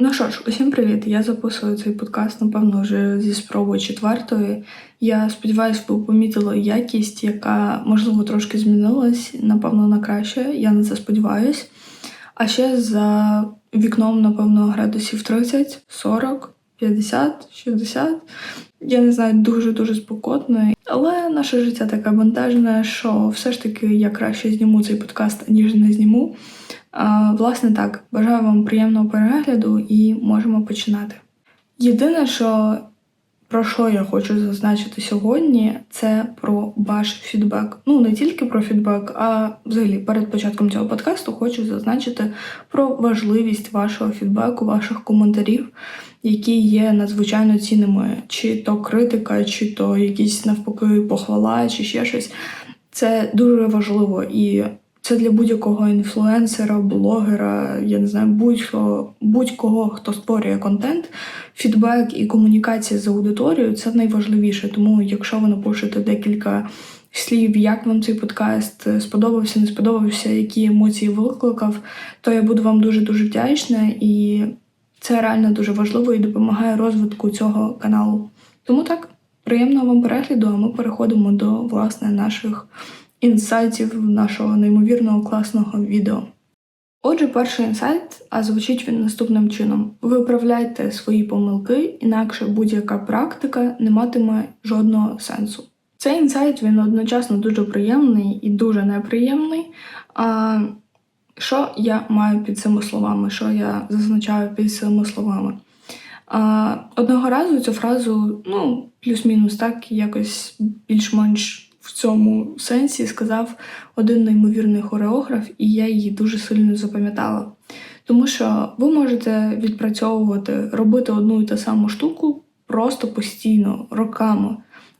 Ну що ж, усім привіт! Я записую цей подкаст, напевно, вже зі спроби четвертої. Я сподіваюся, ви помітили якість, яка можливо трошки змінилась, напевно, на краще. Я на це сподіваюсь. А ще за вікном, напевно, градусів 30, 40, 50, 60. Я не знаю, дуже-дуже спокотно. Але наше життя таке бентежне, що все ж таки я краще зніму цей подкаст, ніж не зніму. Власне так, бажаю вам приємного перегляду і можемо починати. Єдине, що про що я хочу зазначити сьогодні, це про ваш фідбек. Ну не тільки про фідбек, а взагалі перед початком цього подкасту хочу зазначити про важливість вашого фідбеку, ваших коментарів, які є надзвичайно цінними, чи то критика, чи то якісь навпаки похвала, чи ще щось. Це дуже важливо і це для будь-якого інфлюенсера, блогера, я не знаю, будь-кого, будь-кого, хто створює контент, фідбек і комунікація з аудиторією це найважливіше. Тому, якщо ви напишете декілька слів, як вам цей подкаст сподобався, не сподобався, які емоції викликав, то я буду вам дуже дуже вдячна, і це реально дуже важливо і допомагає розвитку цього каналу. Тому так, приємного вам перегляду, а ми переходимо до власне наших інсайтів нашого неймовірного класного відео. Отже, перший інсайт, а звучить він наступним чином: виправляйте свої помилки, інакше будь-яка практика не матиме жодного сенсу. Цей інсайт він одночасно дуже приємний і дуже неприємний. А що я маю під цими словами? Що я зазначаю під цими словами? А, Одного разу цю фразу, ну, плюс-мінус так, якось більш-менш в цьому сенсі сказав один неймовірний хореограф, і я її дуже сильно запам'ятала. Тому що ви можете відпрацьовувати, робити одну і ту саму штуку просто постійно, роками.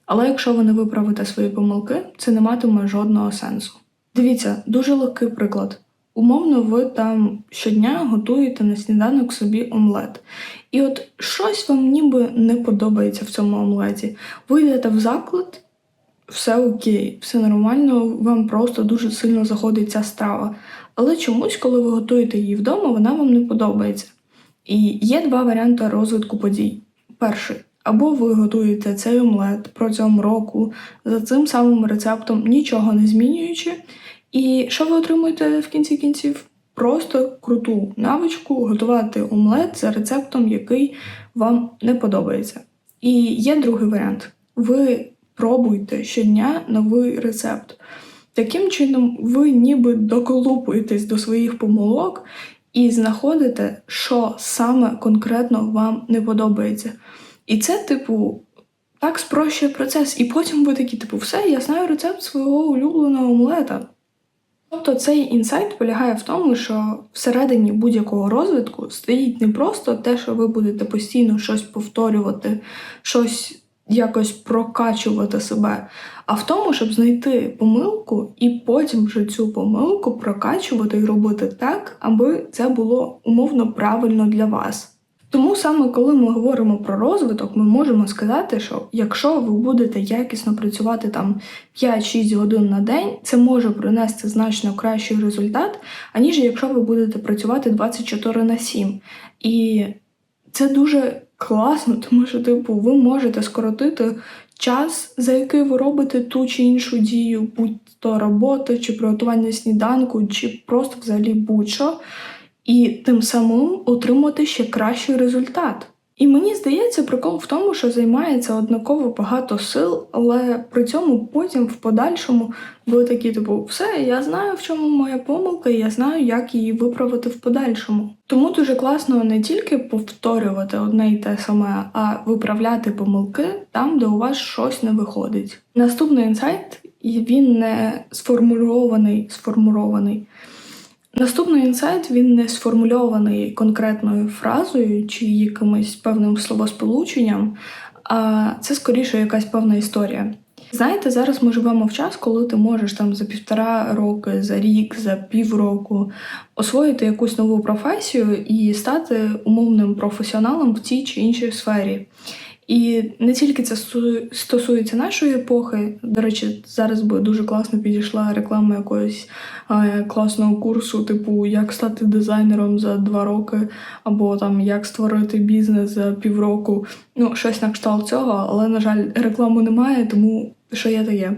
Але якщо ви не виправите свої помилки, це не матиме жодного сенсу. Дивіться, дуже легкий приклад. Умовно, ви там щодня готуєте на сніданок собі омлет. І от щось вам ніби не подобається в цьому омлеті. Ви йдете в заклад все окей, все нормально, вам просто дуже сильно заходить ця страва. Але чомусь, коли ви готуєте її вдома, вона вам не подобається. І є два варіанти розвитку подій. Перший. Або ви готуєте цей омлет протягом року за цим самим рецептом, нічого не змінюючи. І що ви отримуєте в кінці кінців? Просто круту навичку готувати омлет за рецептом, який вам не подобається. І є другий варіант. Ви пробуйте щодня новий рецепт. Таким чином, ви ніби доколупуєтесь до своїх помилок і знаходите, що саме конкретно вам не подобається. І це, типу, так спрощує процес. І потім ви такі, типу, все, я знаю рецепт свого улюбленого омлета. Тобто цей інсайт полягає в тому, що всередині будь-якого розвитку стоїть не просто те, що ви будете постійно щось повторювати, щось якось прокачувати себе, а в тому, щоб знайти помилку і потім вже цю помилку прокачувати і робити так, аби це було умовно правильно для вас. Тому саме коли ми говоримо про розвиток, ми можемо сказати, що якщо ви будете якісно працювати там 5-6 годин на день, це може принести значно кращий результат, аніж якщо ви будете працювати 24 на 7. І це дуже класно, тому що, типу, ви можете скоротити час, за який ви робите ту чи іншу дію, будь-то робота, чи приготування сніданку, чи просто взагалі будь-що, і тим самим отримати ще кращий результат. І мені здається, прикол в тому, що займається однаково багато сил, але при цьому потім в подальшому ви такі, типу, все, я знаю, в чому моя помилка, і я знаю, як її виправити в подальшому. Тому дуже класно не тільки повторювати одне й те саме, а виправляти помилки там, де у вас щось не виходить. Наступний інсайт він не сформульований, сформульований. Наступний інсайт він не сформульований конкретною фразою чи якимось певним словосполученням, а це скоріше якась певна історія. Знаєте, зараз ми живемо в час, коли ти можеш там за півтора роки, за рік, за півроку освоїти якусь нову професію і стати умовним професіоналом в цій чи іншій сфері. І не тільки це стосується нашої епохи. До речі, зараз би дуже класно підійшла реклама якогось класного курсу, типу як стати дизайнером за два роки, або там як створити бізнес за півроку. Ну, щось на кшталт цього, але, на жаль, рекламу немає, тому що є, то є.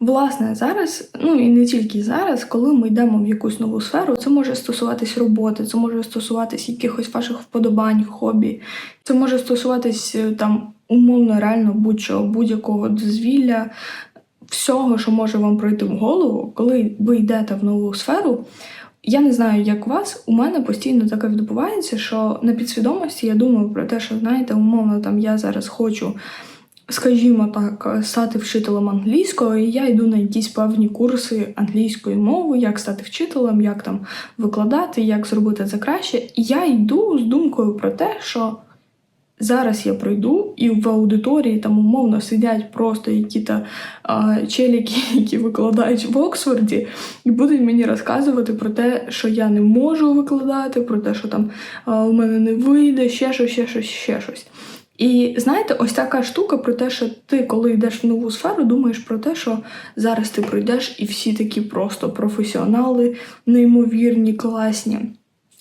Власне, зараз, ну і не тільки зараз, коли ми йдемо в якусь нову сферу, це може стосуватись роботи, це може стосуватись якихось ваших вподобань, хобі, це може стосуватись е, там умовно, реально будь-чого, будь-якого дозвілля, всього, що може вам прийти в голову, коли ви йдете в нову сферу. Я не знаю, як у вас, у мене постійно таке відбувається, що на підсвідомості я думаю про те, що знаєте, умовно там я зараз хочу скажімо так, стати вчителем англійської, і я йду на якісь певні курси англійської мови, як стати вчителем, як там викладати, як зробити це краще. І я йду з думкою про те, що зараз я прийду, і в аудиторії там умовно сидять просто які-то челіки, які викладають в Оксфорді, і будуть мені розказувати про те, що я не можу викладати, про те, що там а, у мене не вийде, ще щось, ще щось, ще щось. І знаєте, ось така штука про те, що ти, коли йдеш в нову сферу, думаєш про те, що зараз ти пройдеш і всі такі просто професіонали, неймовірні, класні.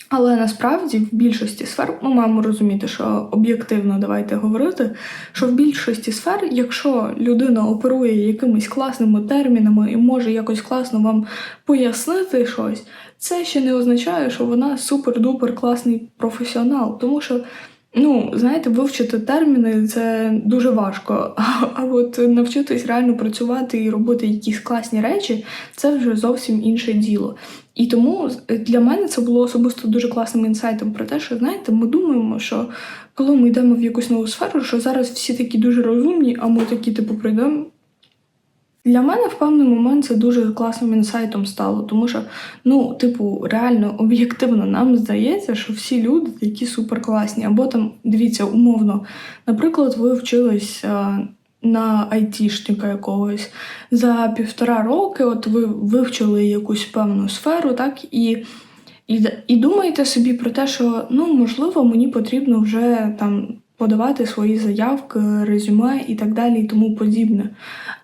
Але насправді в більшості сфер ми маємо розуміти, що об'єктивно давайте говорити, що в більшості сфер, якщо людина оперує якимись класними термінами і може якось класно вам пояснити щось, це ще не означає, що вона супер-дупер класний професіонал. Тому що Ну, знаєте, вивчити терміни це дуже важко. А, от навчитись реально працювати і робити якісь класні речі це вже зовсім інше діло. І тому для мене це було особисто дуже класним інсайтом про те, що знаєте, ми думаємо, що коли ми йдемо в якусь нову сферу, що зараз всі такі дуже розумні, а ми такі, типу, прийдемо. Для мене в певний момент це дуже класним інсайтом стало, тому що, ну, типу, реально об'єктивно нам здається, що всі люди такі суперкласні. Або там, дивіться, умовно, наприклад, ви вчились а, на айтішника якогось за півтора роки, от ви вивчили якусь певну сферу, так, і, і, і думаєте собі про те, що ну, можливо, мені потрібно вже там подавати свої заявки, резюме і так далі, і тому подібне.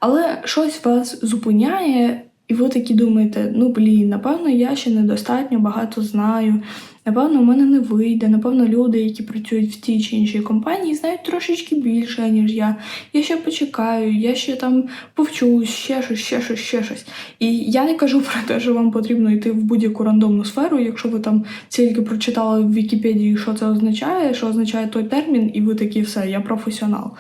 Але щось вас зупиняє, і ви такі думаєте: ну блін, напевно, я ще недостатньо багато знаю. Напевно, у мене не вийде. Напевно, люди, які працюють в тій чи іншій компанії, знають трошечки більше, ніж я. Я ще почекаю, я ще там повчусь, ще щось, ще щось, ще щось. І я не кажу про те, що вам потрібно йти в будь-яку рандомну сферу, якщо ви там тільки прочитали в Вікіпедії, що це означає, що означає той термін, і ви такі все, я професіонал.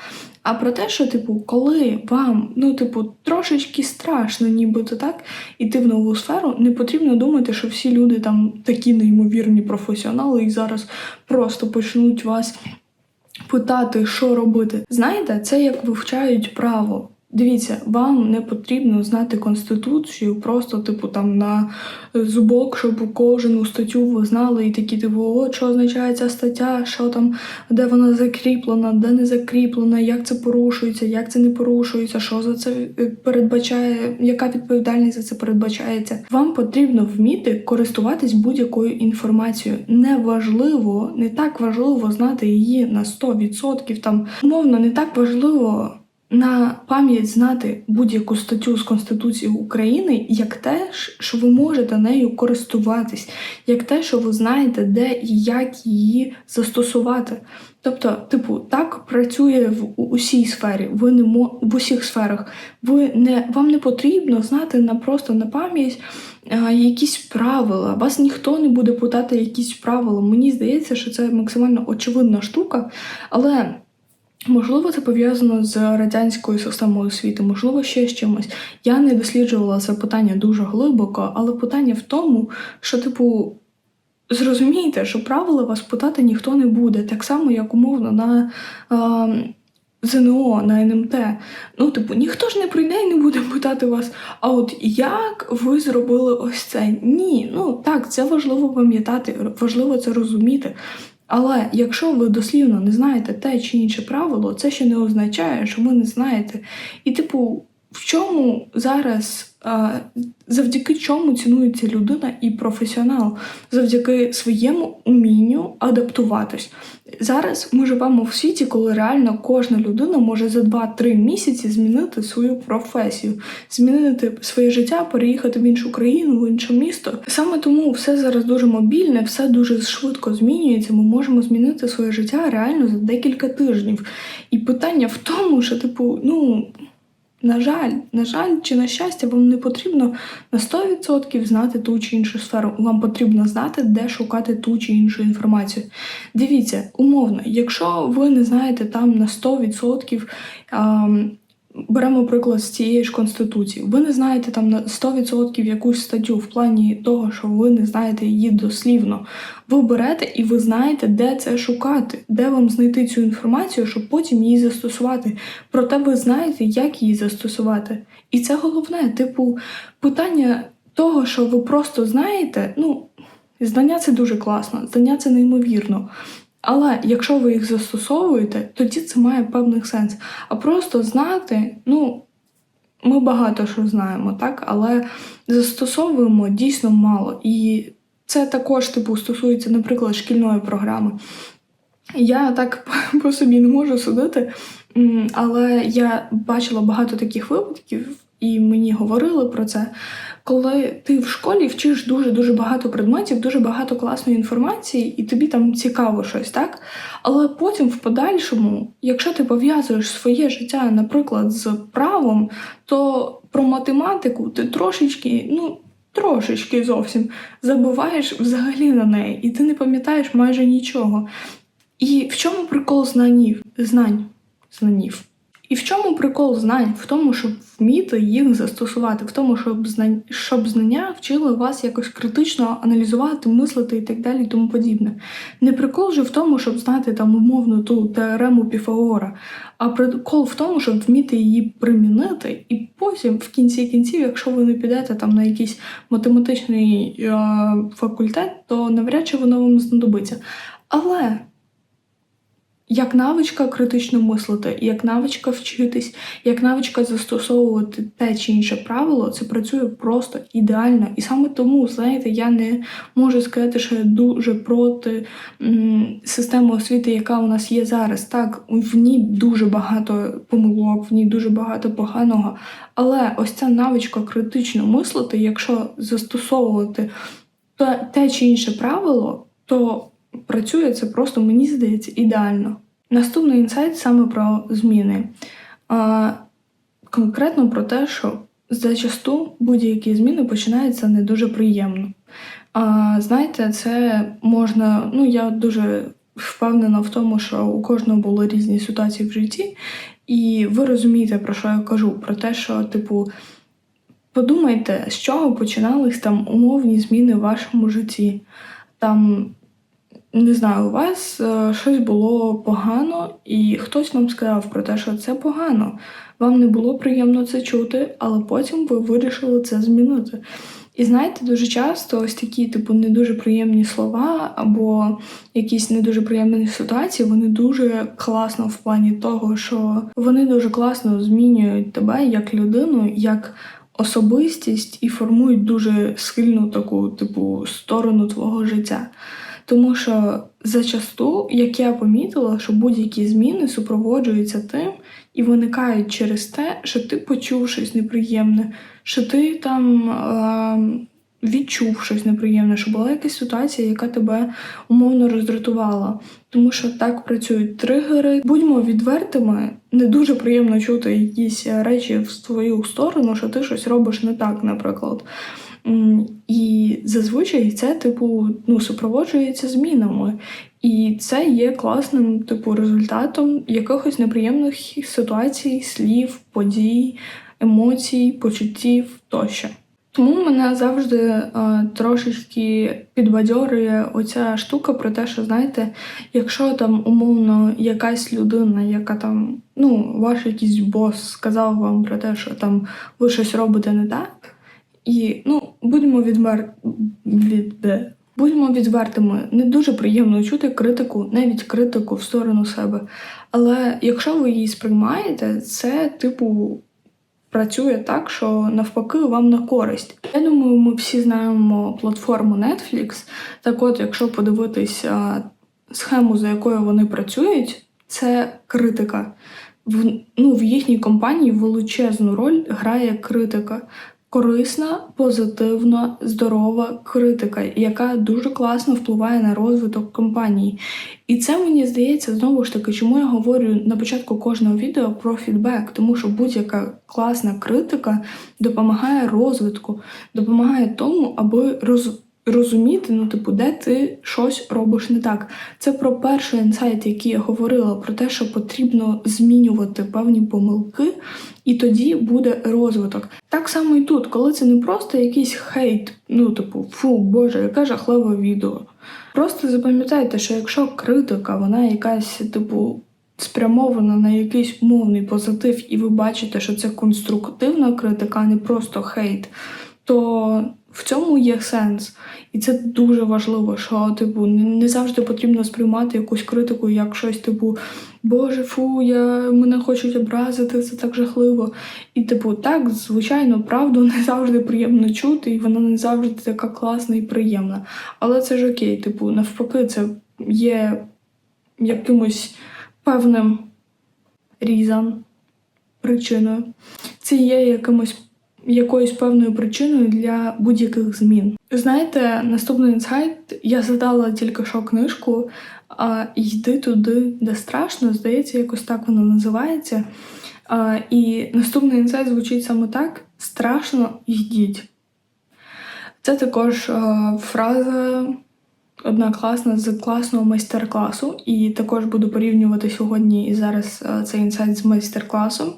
А про те, що, типу, коли вам, ну, типу, трошечки страшно, нібито так, іти в нову сферу, не потрібно думати, що всі люди там такі неймовірні професіонали і зараз просто почнуть вас питати, що робити. Знаєте, це як вивчають право. Дивіться, вам не потрібно знати конституцію, просто типу там на зубок, щоб кожну статтю ви знали, і такі, типу, от що означає ця стаття, що там, де вона закріплена, де не закріплена, як це порушується, як це не порушується, що за це е, передбачає, яка відповідальність за це передбачається. Вам потрібно вміти користуватись будь-якою інформацією. Неважливо, не так важливо знати її на 100%, там умовно не так важливо на пам'ять знати будь-яку статтю з Конституції України як те, що ви можете нею користуватись, як те, що ви знаєте, де і як її застосувати. Тобто, типу, так працює в усій сфері. Ви не мо в усіх сферах. Ви не вам не потрібно знати на просто на пам'ять якісь правила. Вас ніхто не буде питати якісь правила. Мені здається, що це максимально очевидна штука, але. Можливо, це пов'язано з радянською системою освіти, можливо, ще з чимось. Я не досліджувала це питання дуже глибоко, але питання в тому, що, типу, зрозумійте, що правила вас питати ніхто не буде, так само, як умовно на е, ЗНО, на НМТ. Ну, типу, ніхто ж не прийде і не буде питати вас, а от як ви зробили ось це? Ні, ну так, це важливо пам'ятати, важливо це розуміти. Але якщо ви дослівно не знаєте те чи інше правило, це ще не означає, що ви не знаєте. І, типу, в чому зараз завдяки чому цінується людина і професіонал, завдяки своєму умінню адаптуватись. Зараз ми живемо в світі, коли реально кожна людина може за 2-3 місяці змінити свою професію, змінити своє життя, переїхати в іншу країну, в інше місто. Саме тому все зараз дуже мобільне, все дуже швидко змінюється. Ми можемо змінити своє життя реально за декілька тижнів. І питання в тому, що, типу, ну. На жаль, на жаль, чи на щастя, вам не потрібно на 100% знати ту чи іншу сферу. Вам потрібно знати, де шукати ту чи іншу інформацію. Дивіться, умовно, якщо ви не знаєте там на 100%, ем, беремо приклад з цієї ж конституції, ви не знаєте там на 100% якусь статтю в плані того, що ви не знаєте її дослівно. Ви берете і ви знаєте, де це шукати, де вам знайти цю інформацію, щоб потім її застосувати. Проте ви знаєте, як її застосувати. І це головне, типу, питання того, що ви просто знаєте, ну, знання це дуже класно, знання це неймовірно. Але якщо ви їх застосовуєте, тоді це має певний сенс. А просто знати, ну, ми багато що знаємо, так, але застосовуємо дійсно мало. І це також, типу, стосується, наприклад, шкільної програми. Я так по собі не можу судити, але я бачила багато таких випадків, і мені говорили про це. Коли ти в школі вчиш дуже-дуже багато предметів, дуже багато класної інформації, і тобі там цікаво щось, так? Але потім, в подальшому, якщо ти пов'язуєш своє життя, наприклад, з правом, то про математику ти трошечки, ну. Трошечки зовсім забуваєш взагалі на неї, і ти не пам'ятаєш майже нічого. І в чому прикол знанів? Знань. Знанів. І в чому прикол знань? В тому, щоб вміти їх застосувати, в тому, щоб знання, щоб знання вчили вас якось критично аналізувати, мислити і так далі, і тому подібне. Не прикол же в тому, щоб знати там умовно ту теорему Піфагора, а прикол в тому, щоб вміти її примінити, і потім, в кінці кінців, якщо ви не підете там на якийсь математичний е- факультет, то навряд чи воно вам знадобиться. Але як навичка критично мислити, як навичка вчитись, як навичка застосовувати те чи інше правило, це працює просто ідеально. І саме тому, знаєте, я не можу сказати, що я дуже проти м, системи освіти, яка у нас є зараз. Так, в ній дуже багато помилок, в ній дуже багато поганого. Але ось ця навичка критично мислити, якщо застосовувати те, те чи інше правило, то працює це просто, мені здається, ідеально. Наступний інсайт саме про зміни. А, Конкретно про те, що зачасту будь-які зміни починаються не дуже приємно. А, Знаєте, це можна, ну я дуже впевнена в тому, що у кожного були різні ситуації в житті, і ви розумієте, про що я кажу, про те, що, типу, подумайте, з чого починались там умовні зміни в вашому житті. Там не знаю, у вас е, щось було погано, і хтось вам сказав про те, що це погано. Вам не було приємно це чути, але потім ви вирішили це змінити. І знаєте, дуже часто ось такі, типу, не дуже приємні слова або якісь не дуже приємні ситуації, вони дуже класно в плані того, що вони дуже класно змінюють тебе як людину, як особистість і формують дуже сильну таку, типу, сторону твого життя. Тому що зачасту, як я помітила, що будь-які зміни супроводжуються тим і виникають через те, що ти почув щось неприємне, що ти там е, відчув щось неприємне, що була якась ситуація, яка тебе умовно роздратувала. Тому що так працюють тригери. Будьмо відвертими, не дуже приємно чути якісь речі в твою сторону, що ти щось робиш не так, наприклад. І зазвичай це, типу, ну, супроводжується змінами. І це є класним, типу, результатом якихось неприємних ситуацій, слів, подій, емоцій, почуттів тощо. Тому мене завжди е, трошечки підбадьорює оця штука про те, що знаєте, якщо там умовно якась людина, яка там, ну, ваш якийсь бос сказав вам про те, що там ви щось робите не так. І ну, будемо відвер... від... будемо відвертими. Не дуже приємно чути критику, навіть критику в сторону себе. Але якщо ви її сприймаєте, це типу працює так, що навпаки вам на користь. Я думаю, ми всі знаємо платформу Netflix. Так от, якщо подивитись а, схему, за якою вони працюють, це критика. В, ну, в їхній компанії величезну роль грає критика. Корисна, позитивна, здорова критика, яка дуже класно впливає на розвиток компанії. І це мені здається знову ж таки, чому я говорю на початку кожного відео про фідбек, тому що будь-яка класна критика допомагає розвитку, допомагає тому, аби роз розуміти, ну, типу, де ти щось робиш не так. Це про перший інсайт, який я говорила, про те, що потрібно змінювати певні помилки, і тоді буде розвиток. Так само і тут, коли це не просто якийсь хейт, ну, типу, фу, боже, яке жахливе відео. Просто запам'ятайте, що якщо критика, вона якась, типу, спрямована на якийсь умовний позитив, і ви бачите, що це конструктивна критика, а не просто хейт, то в цьому є сенс. І це дуже важливо, що типу не завжди потрібно сприймати якусь критику як щось, типу, Боже, фу, я мене хочуть образити, це так жахливо. І, типу, так, звичайно, правду не завжди приємно чути, і вона не завжди така класна і приємна. Але це ж окей, типу, навпаки, це є якимось певним різом, причиною. Це є якимось якоюсь певною причиною для будь-яких змін. Знаєте, наступний інсайт я задала тільки що книжку Йди туди, де страшно, здається, якось так воно називається. І наступний інсайт звучить саме так: страшно йдіть. Це також фраза. Одна класна з класного майстер-класу, і також буду порівнювати сьогодні і зараз цей інсайт з майстер-класом.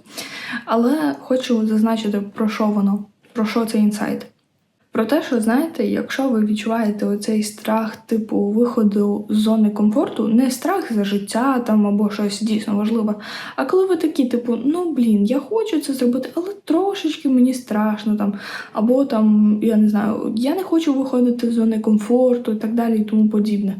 Але хочу зазначити, про що воно, про що цей інсайт. Про те, що знаєте, якщо ви відчуваєте оцей страх типу виходу з зони комфорту, не страх за життя там або щось дійсно важливе, а коли ви такі, типу, ну блін, я хочу це зробити, але трошечки мені страшно там, або там, я не знаю, я не хочу виходити з зони комфорту і так далі, і тому подібне.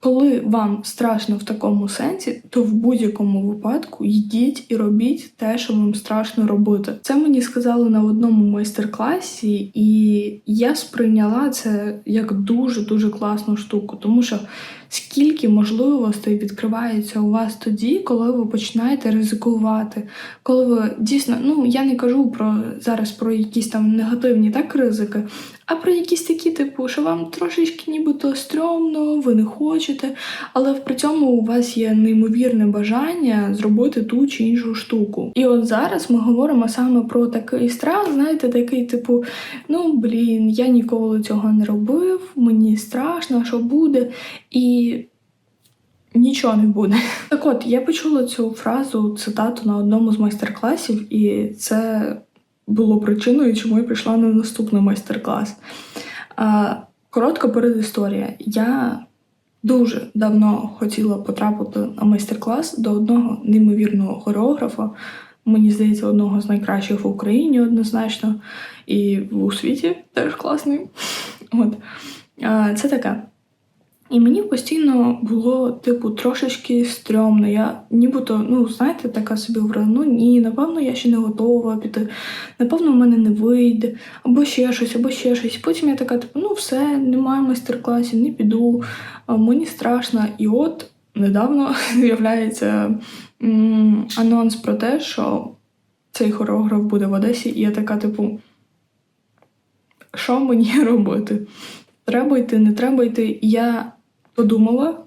Коли вам страшно в такому сенсі, то в будь-якому випадку йдіть і робіть те, що вам страшно робити. Це мені сказали на одному майстер-класі, і я сприйняла це як дуже дуже класну штуку, тому що скільки можливостей відкривається у вас тоді, коли ви починаєте ризикувати. Коли ви дійсно, ну я не кажу про зараз про якісь там негативні так ризики, а про якісь такі, типу, що вам трошечки нібито стрьомно, ви не хочете, але при цьому у вас є неймовірне бажання зробити ту чи іншу штуку. І от зараз ми говоримо саме про такий страх, знаєте, такий, типу, ну блін, я ніколи цього не робив, мені страшно, що буде. І нічого не буде. Так от, я почула цю фразу, цитату на одному з майстер-класів, і це було причиною, чому я прийшла на наступний майстер-клас. Коротка передісторія. Я дуже давно хотіла потрапити на майстер-клас до одного неймовірного хореографа. Мені здається, одного з найкращих в Україні однозначно, і у світі теж класний. От. Це таке. І мені постійно було, типу, трошечки стрьомно. Я нібито, ну, знаєте, така собі говорила, ну ні, напевно, я ще не готова піти, напевно, в мене не вийде, або ще щось, або ще щось. Потім я така, типу, ну все, немає майстер-класів, не піду, мені страшно. І от недавно з'являється анонс про те, що цей хореограф буде в Одесі, і я така, типу, що мені робити? Треба йти, не треба йти. Я подумала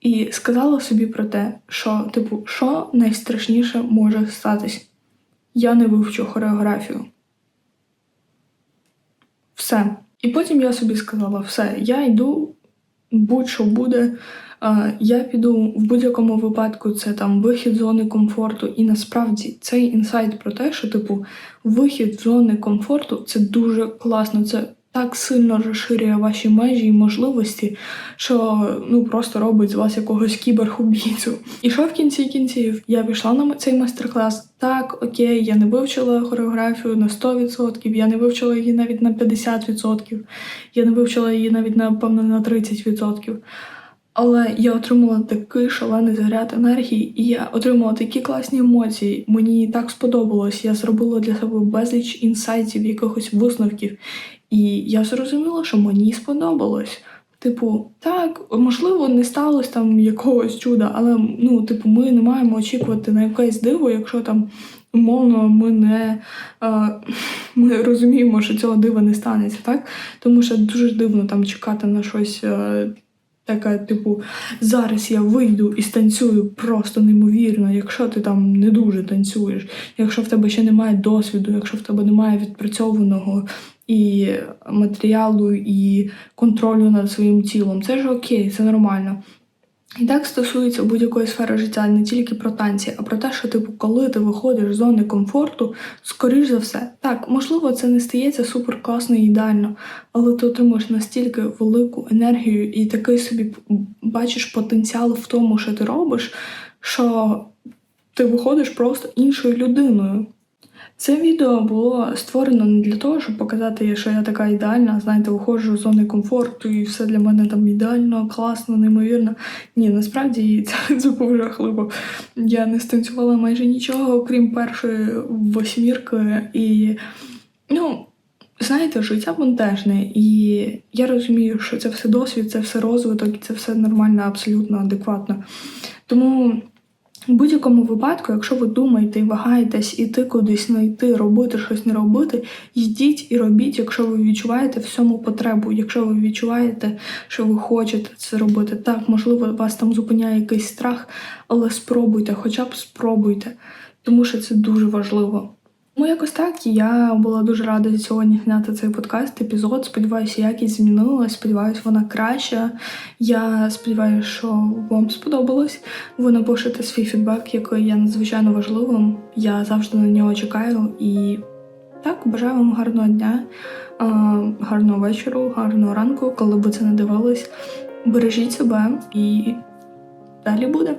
і сказала собі про те, що, типу, що найстрашніше може статись. Я не вивчу хореографію. Все. І потім я собі сказала: все, я йду, будь-що буде. Я піду в будь-якому випадку, це там вихід зони комфорту. І насправді цей інсайт про те, що, типу, вихід зони комфорту це дуже класно. Це так сильно розширює ваші межі і можливості, що ну просто робить з вас якогось кіберхубійцю. І що в кінці кінців? Я пішла на цей майстер-клас. Так, окей, я не вивчила хореографію на 100%, я не вивчила її навіть на 50%, я не вивчила її навіть напевно на 30%. Але я отримала такий шалений заряд енергії, і я отримала такі класні емоції. Мені так сподобалось. Я зробила для себе безліч інсайтів, якихось висновків. І я зрозуміла, що мені сподобалось. Типу, так, можливо, не сталося там якогось чуда, але ну, типу, ми не маємо очікувати на якесь диво, якщо там умовно ми не е, ми розуміємо, що цього дива не станеться, так? Тому що дуже дивно там чекати на щось. Е, Таке, типу, зараз я вийду і станцюю просто неймовірно, якщо ти там не дуже танцюєш, якщо в тебе ще немає досвіду, якщо в тебе немає відпрацьованого і матеріалу, і контролю над своїм тілом, це ж окей, це нормально. І так стосується будь-якої сфери життя, не тільки про танці, а про те, що типу, коли ти виходиш з зони комфорту, скоріш за все, так, можливо, це не стається супер класно і ідеально, але ти отримуєш настільки велику енергію і такий собі бачиш потенціал в тому, що ти робиш, що ти виходиш просто іншою людиною. Це відео було створено не для того, щоб показати, що я така ідеальна, знаєте, виходжу з зони комфорту і все для мене там ідеально, класно, неймовірно. Ні, насправді це, це було жахливо. Я не станцювала майже нічого, окрім першої восьмірки. І, ну, знаєте, життя бунтежне, і я розумію, що це все досвід, це все розвиток, це все нормально, абсолютно адекватно. Тому. У будь-якому випадку, якщо ви думаєте і вагаєтесь іти кудись не йти, робити щось не робити, йдіть і робіть, якщо ви відчуваєте всьому потребу, якщо ви відчуваєте, що ви хочете це робити. Так, можливо, вас там зупиняє якийсь страх, але спробуйте, хоча б спробуйте, тому що це дуже важливо. Ну, якось так. Я була дуже рада сьогодні зняти цей подкаст, епізод. Сподіваюся, якість змінилась. Сподіваюся, вона краща. Я сподіваюся, що вам сподобалось. Ви напишете свій фідбек, який є надзвичайно важливим. Я завжди на нього чекаю. І так, бажаю вам гарного дня, гарного вечора, гарного ранку, коли ви це не дивились. Бережіть себе і далі буде.